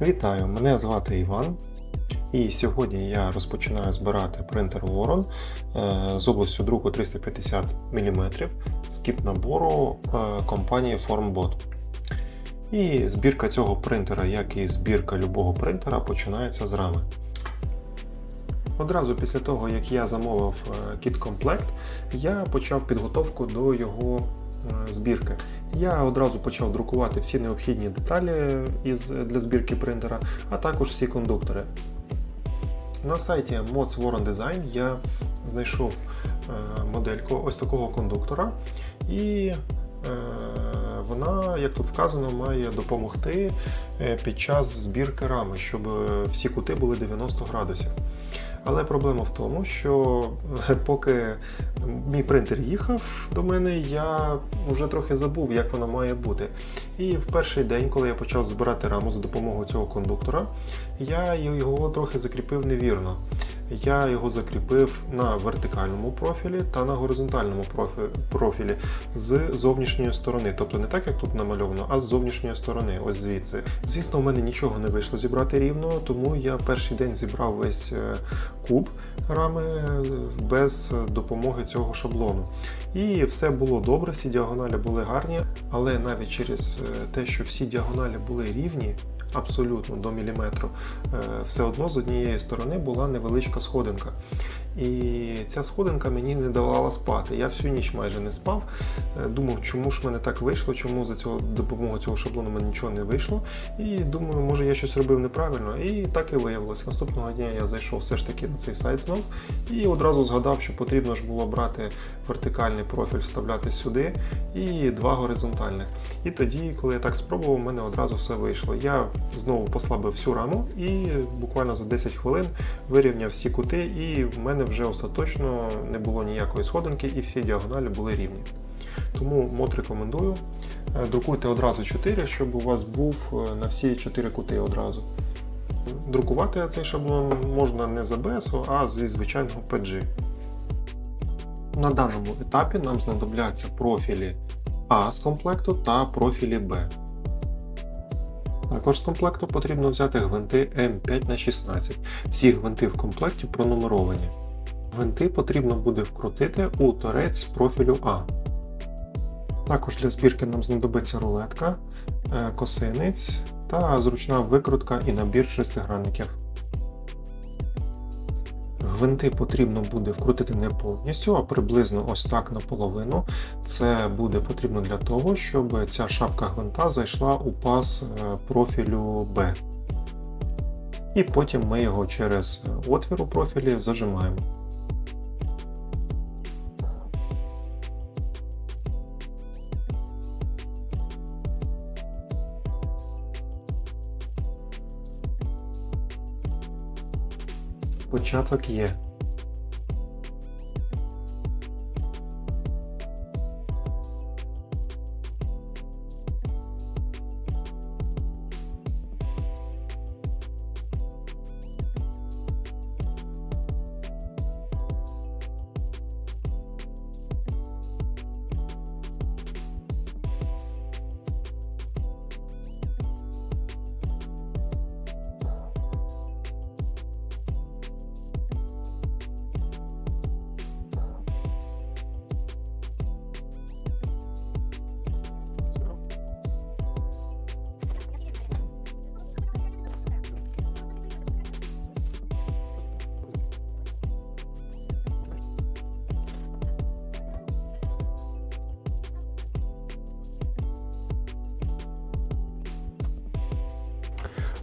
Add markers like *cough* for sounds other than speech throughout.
Вітаю, мене звати Іван. І сьогодні я розпочинаю збирати принтер Voron е, з областю друку 350 мм з кіт набору е, компанії Formbot. І збірка цього принтера, як і збірка любого принтера, починається з рами. Одразу після того, як я замовив е, кіт-комплект, я почав підготовку до його збірки. Я одразу почав друкувати всі необхідні деталі із, для збірки принтера, а також всі кондуктори. На сайті Mods Warren Design я знайшов е, модельку ось такого кондуктора, і е, вона, як тут вказано, має допомогти е, під час збірки рами, щоб всі кути були 90 градусів. Але проблема в тому, що е, поки мій принтер їхав до мене, я вже трохи забув, як воно має бути. І в перший день, коли я почав збирати раму за допомогою цього кондуктора, я його трохи закріпив невірно. Я його закріпив на вертикальному профілі та на горизонтальному профілі з зовнішньої сторони. Тобто не так, як тут намальовано, а з зовнішньої сторони, ось звідси. Звісно, у мене нічого не вийшло зібрати рівно, тому я перший день зібрав весь е, куб рами без допомоги цього шаблону. І все було добре, всі діагоналі були гарні, але навіть через е, те, що всі діагоналі були рівні абсолютно до міліметру, е, все одно з однієї сторони була невеличка сходинка. І ця сходинка мені не давала спати. Я всю ніч майже не спав. Е, думав, чому ж мене так вийшло, чому за цього допомогою цього шаблону мене нічого не вийшло. І думаю, може я щось робив неправильно. І так і виявилося. Наступного дня я зайшов все ж таки на цей сайт знов і одразу згадав, що потрібно ж було брати вертикальний профіль, вставляти сюди і два горизонтальних. І тоді, коли я так спробував, у мене одразу все вийшло. Я знову послабив всю раму і буквально за 10 хвилин вирівняв всі кути, і в мене вже остаточно не було ніякої сходинки, і всі діагоналі були рівні. Тому мод рекомендую. Е, друкуйте одразу 4, щоб у вас був е, на всі 4 кути одразу. Друкувати цей шаблон можна не з ABS, а зі звичайного PG. На даному етапі нам знадобляться профілі А з комплекту та профілі Б. Також з комплекту потрібно взяти гвинти М5х16. Всі гвинти в комплекті пронумеровані. Гвинти потрібно буде вкрутити у торець профілю А. Також для збірки нам знадобиться рулетка, е, косинець та зручна викрутка і набір шестигранників. Гвинти потрібно буде вкрутити не повністю, а приблизно ось так наполовину. Це буде потрібно для того, щоб ця шапка гвинта зайшла у паз е, профілю B. І потім ми його через отвір у профілі зажимаємо. Початок є.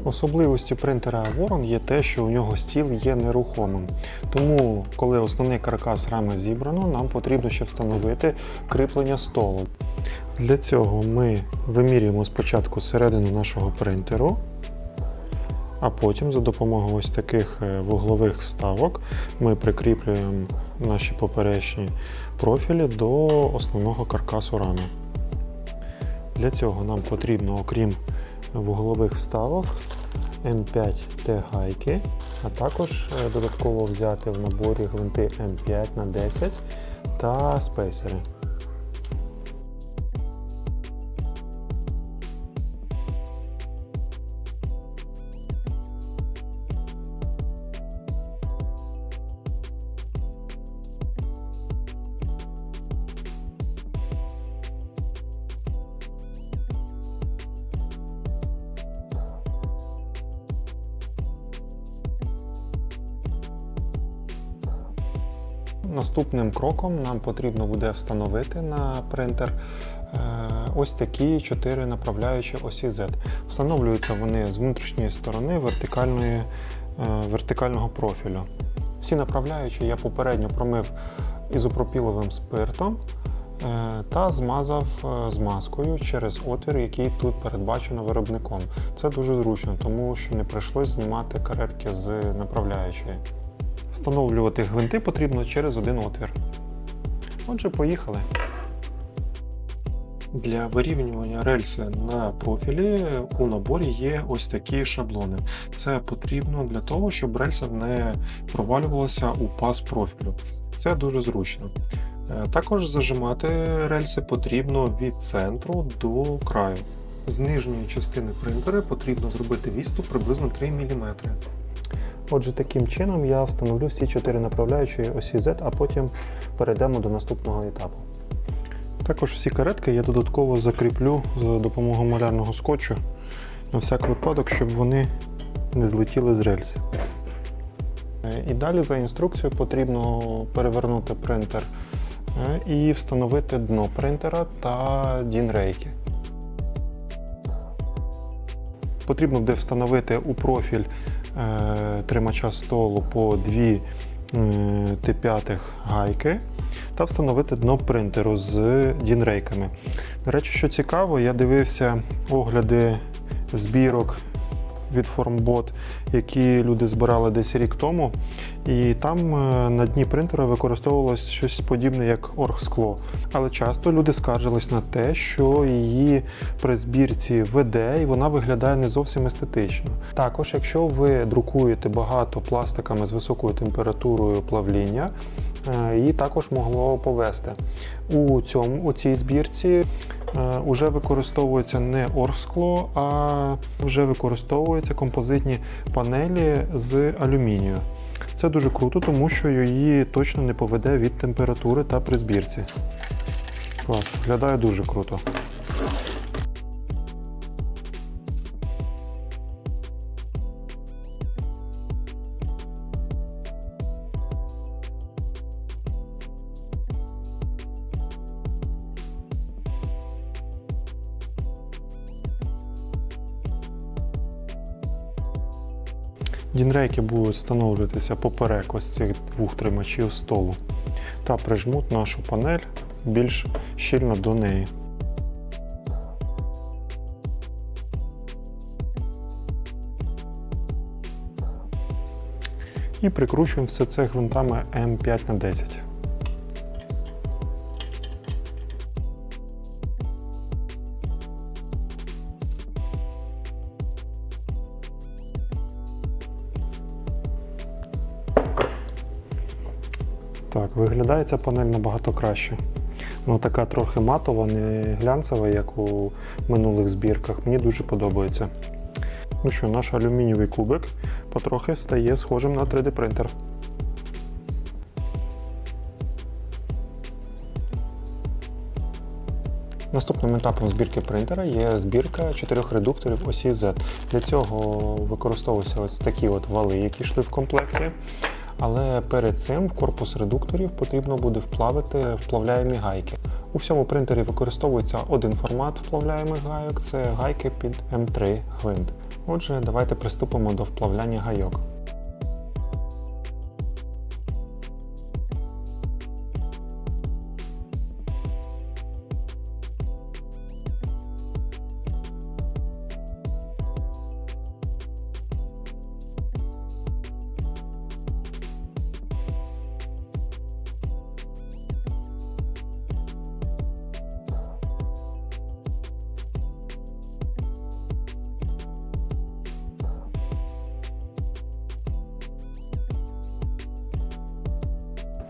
Особливістю принтера Voron є те, що у нього стіл є нерухомим. Тому, коли основний каркас рами зібрано, нам потрібно ще встановити кріплення столу. Для цього ми вимірюємо спочатку середину нашого принтеру, а потім за допомогою ось таких е, вуглових вставок ми прикріплюємо наші поперечні профілі до основного каркасу рами. Для цього нам потрібно, окрім вуглових вставок М5Т гайки, а також е, додатково взяти в наборі гвинти М5 на 10 та спейсери. Наступним кроком нам потрібно буде встановити на принтер е, ось такі чотири направляючі осі Z. Встановлюються вони з внутрішньої сторони вертикальної, е, вертикального профілю. Всі направляючі я попередньо промив ізопропіловим спиртом е, та змазав змазкою через отвір, який тут передбачено виробником. Це дуже зручно, тому що не прийшлось знімати каретки з направляючої. Встановлювати гвинти потрібно через один отвір. Отже, поїхали. Для вирівнювання рельси на профілі у наборі є ось такі шаблони. Це потрібно для того, щоб рельса не провалювалася у паз профілю. Це дуже зручно. Е, Також зажимати рельси потрібно від центру до краю. З нижньої частини принтера потрібно зробити відступ приблизно 3 мм. Отже, таким чином я встановлю всі чотири направляючі осі Z, а потім перейдемо до наступного етапу. Також всі каретки я додатково закріплю за допомогою малярного скотчу на всяк випадок, щоб вони не злетіли з рельси. І далі за інструкцією потрібно перевернути принтер е, і встановити дно принтера та дінрейки. Потрібно буде встановити у профіль тримача столу по дві е, Т5 гайки та встановити дно принтеру з дінрейками. До речі, що цікаво, я дивився огляди збірок від Formbot, які люди збирали десь рік тому, і там е, на дні принтера використовувалось щось подібне, як оргскло. Але часто люди скаржились на те, що її при збірці веде і вона виглядає не зовсім естетично. Також, якщо ви друкуєте багато пластиками з високою температурою плавління, е, її також могло повести. У, цьому, у цій збірці вже використовується не оргскло, а вже використовуються композитні панелі з алюмінію. Це дуже круто, тому що її точно не поведе від температури та при збірці. Клас, виглядає дуже круто. Дінрейки будуть встановлюватися поперек ось цих двох тримачів столу та прижмуть нашу панель більш щільно до неї. І прикручуємо все це гвинтами М5х10. Так, виглядає ця панель набагато краще. Вона така трохи матова, не глянцева, як у минулих збірках. Мені дуже подобається. Ну що, наш алюмінієвий кубик потрохи стає схожим на 3D принтер. Наступним етапом збірки принтера є збірка чотирьох редукторів осі Z. Для цього використовуються ось такі от вали, які йшли в комплекті. Але перед цим в корпус редукторів потрібно буде вплавити вплавляємі гайки. У всьому принтері використовується один формат вплавляємих гайок це гайки під М3 гвинт. Отже, давайте приступимо до вплавляння гайок.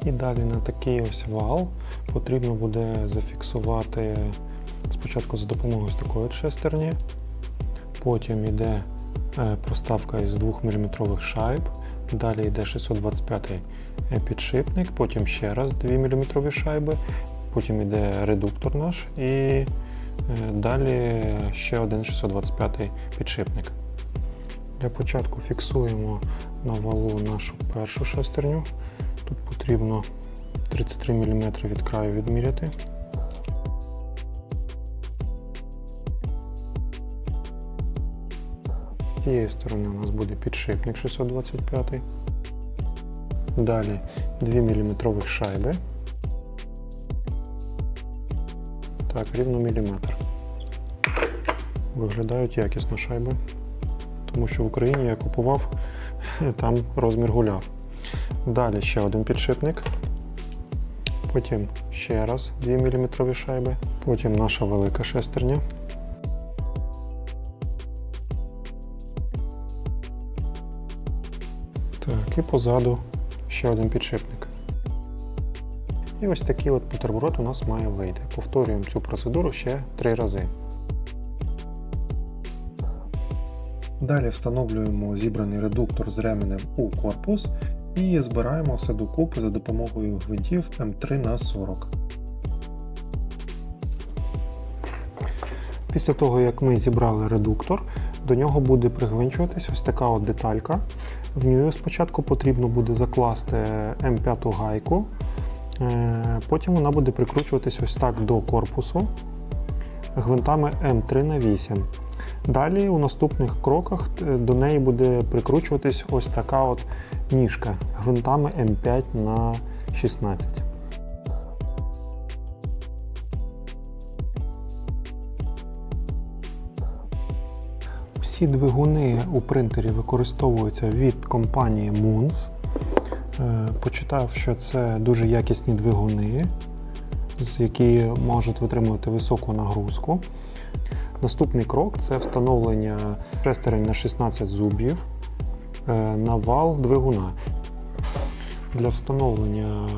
І далі на такий ось вал потрібно буде зафіксувати спочатку за допомогою такої шестерні, потім йде е, проставка із 2 мм шайб, далі йде 625 підшипник, потім ще раз 2 мм шайби, потім йде редуктор наш і е, далі ще один 625 підшипник. Для початку фіксуємо на валу нашу першу шестерню. Потрібно 33 мм від краю відміряти. З цієї сторони у нас буде підшипник 625. Далі 2 мм шайби. Так, рівно міліметр. Виглядають якісно шайби. Тому що в Україні я купував, *laughs* там розмір гуляв. Далі ще один підшипник. Потім ще раз 2 мм шайби. Потім наша велика шестерня. Так, і позаду ще один підшипник. І ось такий от бутерброд у нас має вийти. Повторюємо цю процедуру ще три рази. Далі встановлюємо зібраний редуктор з ременем у корпус і збираємо все докупи за допомогою гвинтів М3 на 40. Після того, як ми зібрали редуктор, до нього буде пригвинчуватись ось така от деталька. В нього спочатку потрібно буде закласти М5 гайку, е, потім вона буде прикручуватись ось так до корпусу гвинтами М3 на 8. Далі у наступних кроках е, до неї буде прикручуватись ось така от ніжка гвинтами М5 на 16. Всі двигуни у принтері використовуються від компанії Moons. Е, Почитав, що це дуже якісні двигуни, які можуть витримувати високу нагрузку. Наступний крок це встановлення шестерень на 16 зубів е, на вал двигуна. Для встановлення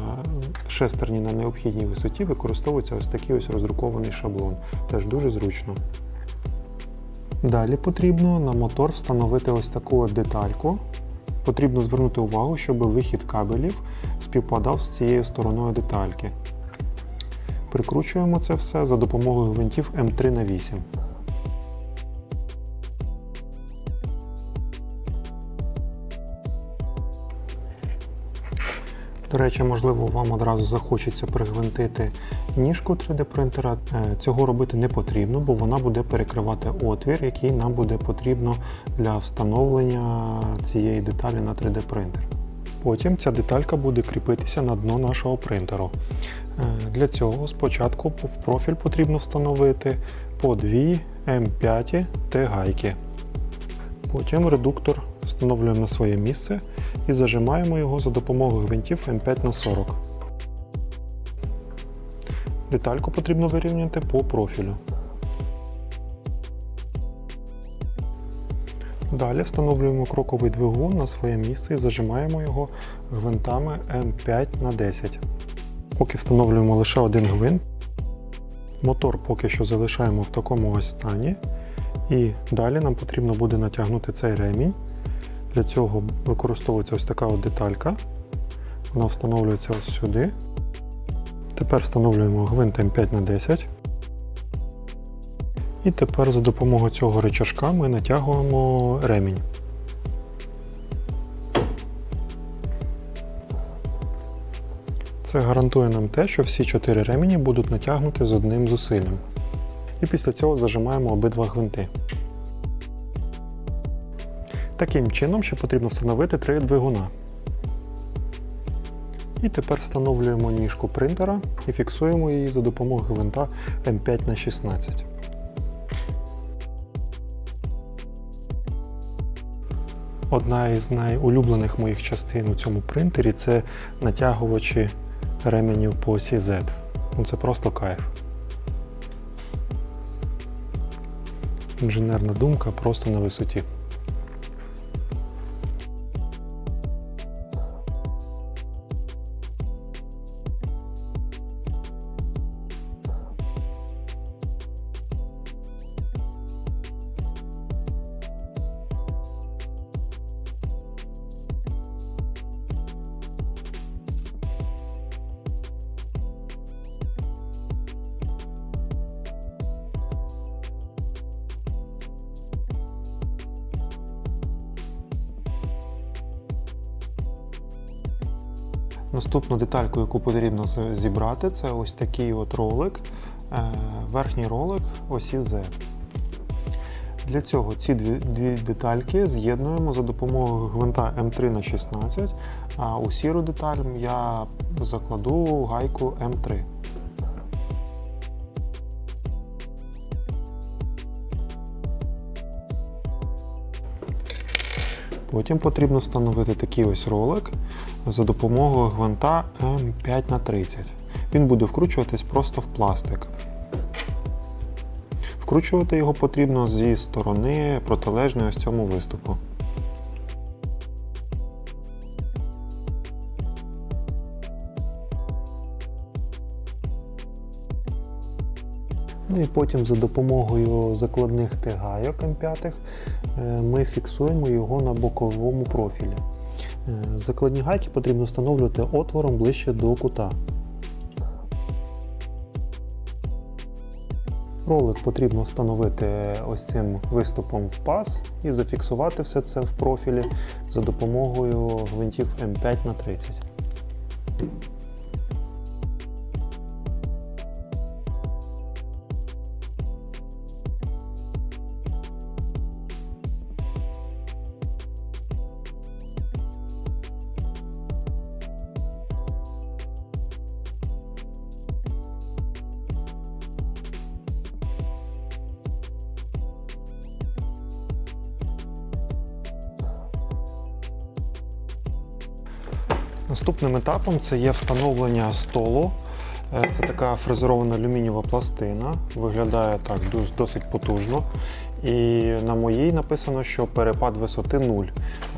шестерні на необхідній висоті використовується ось такий ось роздрукований шаблон. Теж дуже зручно. Далі потрібно на мотор встановити ось таку детальку. Потрібно звернути увагу, щоб вихід кабелів співпадав з цією стороною детальки. Прикручуємо це все за допомогою гвинтів М3 на 8. Речі, можливо, вам одразу захочеться пригвинтити ніжку 3D принтера. Е, Цього робити не потрібно, бо вона буде перекривати отвір, який нам буде потрібно для встановлення цієї деталі на 3D принтер. Потім ця деталька буде кріпитися на дно нашого принтеру. Е, Для цього спочатку в профіль потрібно встановити по дві М5 Т-гайки. Потім редуктор встановлюємо на своє місце і зажимаємо його за допомогою гвинтів М5 на 40. Детальку потрібно вирівняти по профілю. Далі встановлюємо кроковий двигун на своє місце і зажимаємо його гвинтами М5 на 10. Поки встановлюємо лише один гвинт. Мотор поки що залишаємо в такому ось стані. І далі нам потрібно буде натягнути цей ремінь. Для цього використовується ось така от деталька. Вона встановлюється ось сюди. Тепер встановлюємо гвинт М5 на 10. І тепер за допомогою цього рычажка ми натягуємо ремінь. Це гарантує нам те, що всі чотири ремені будуть натягнуті з одним зусиллям. І після цього зажимаємо обидва гвинти. Таким чином ще потрібно встановити три двигуна. І тепер встановлюємо ніжку принтера і фіксуємо її за допомогою гвинта М5 на 16. Одна із найулюблених моїх частин у цьому принтері це натягувачі ременів по осі Z. Ну, це просто кайф. Інженерна думка просто на висоті. Наступну детальку, яку потрібно зібрати, це ось такий от ролик, е, верхній ролик осі Z. Для цього ці дві, дві детальки з'єднуємо за допомогою гвинта М3 на 16, а у сіру деталь я закладу гайку М3. Потім потрібно встановити такий ось ролик за допомогою гвинта М5 на 30. Він буде вкручуватись просто в пластик. Вкручувати його потрібно зі сторони протилежної ось цьому виступу. Ну і потім за допомогою закладних тегайок М5 е, ми фіксуємо його на боковому профілі. Е, Закладні гайки потрібно встановлювати отвором ближче до кута. Ролик потрібно встановити ось цим виступом в паз і зафіксувати все це в профілі за допомогою гвинтів М5 на 30. Наступним етапом це є встановлення столу. Е, Це така фрезерована алюмінієва пластина. Виглядає так досить потужно. І на моїй написано, що перепад висоти 0.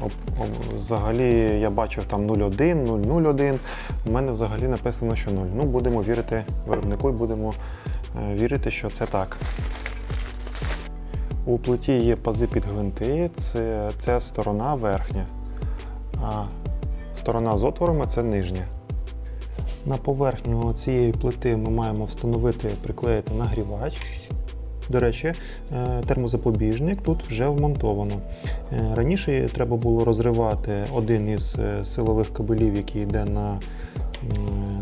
Об- об- Взагалі я бачив там 0,1, 0,01. У мене взагалі написано, що 0. Ну, будемо вірити виробнику і будемо е, вірити, що це так. У плиті є пази під гвинти, це, це сторона верхня. Сторона з отворами це нижня. На поверхню цієї плити ми маємо встановити, приклеїти нагрівач. До речі, е, термозапобіжник тут вже вмонтовано. Е, Раніше треба було розривати один із е, силових кабелів, який йде на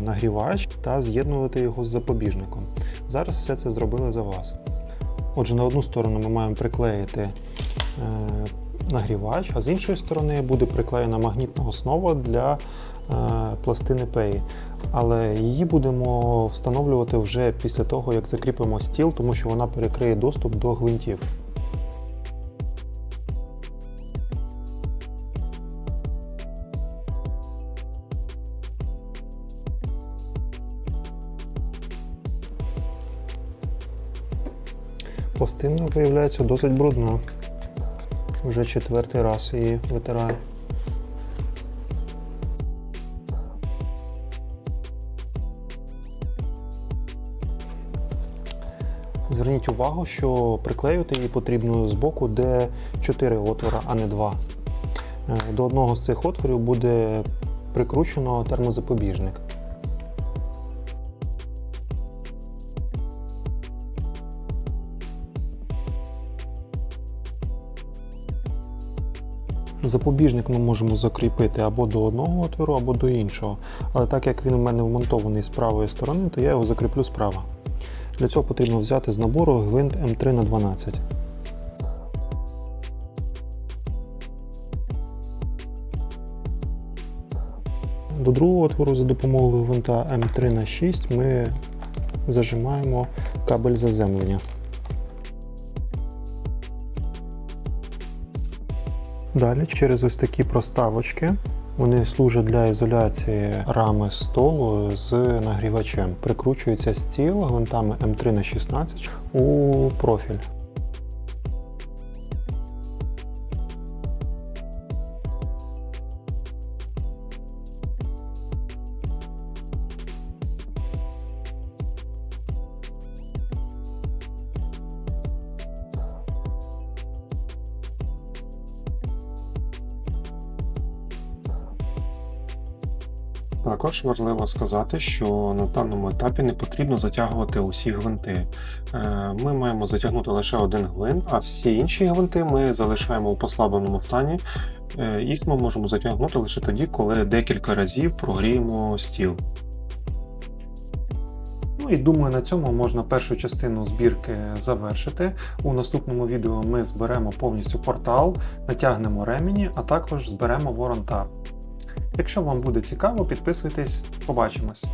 нагрівач, та з'єднувати його з запобіжником. Зараз все це зробили за вас. Отже, на одну сторону ми маємо приклеїти нагрівач, а з іншої сторони буде приклеєна магнітна основа для е, пластини пеї. Але її будемо встановлювати вже після того, як закріпимо стіл, тому що вона перекриє доступ до гвинтів. Пластина виявляється досить брудна. Вже четвертий раз її витираю. Зверніть увагу, що приклеювати її потрібно з боку, де 4 отвора, а не 2. Е, До одного з цих отворів буде прикручено термозапобіжник. Запобіжник ми можемо закріпити або до одного отвору, або до іншого. Але так як він у мене вмонтований з правої сторони, то я його закріплю справа. Для цього потрібно взяти з набору гвинт М3 на 12. До другого отвору за допомогою гвинта М3 на 6 ми зажимаємо кабель заземлення. Далі через ось такі проставочки. Вони служать для ізоляції рами столу з нагрівачем. Прикручується стіл гвинтами М3 на 16 у профіль. Також важливо сказати, що на даному етапі не потрібно затягувати усі гвинти. Е, Ми маємо затягнути лише один гвинт, а всі інші гвинти ми залишаємо у послабленому стані Е, Їх ми можемо затягнути лише тоді, коли декілька разів прогріємо стіл. Ну і думаю, на цьому можна першу частину збірки завершити. У наступному відео ми зберемо повністю портал, натягнемо ремені, а також зберемо воронтар. Якщо вам буде цікаво, підписуйтесь, побачимось.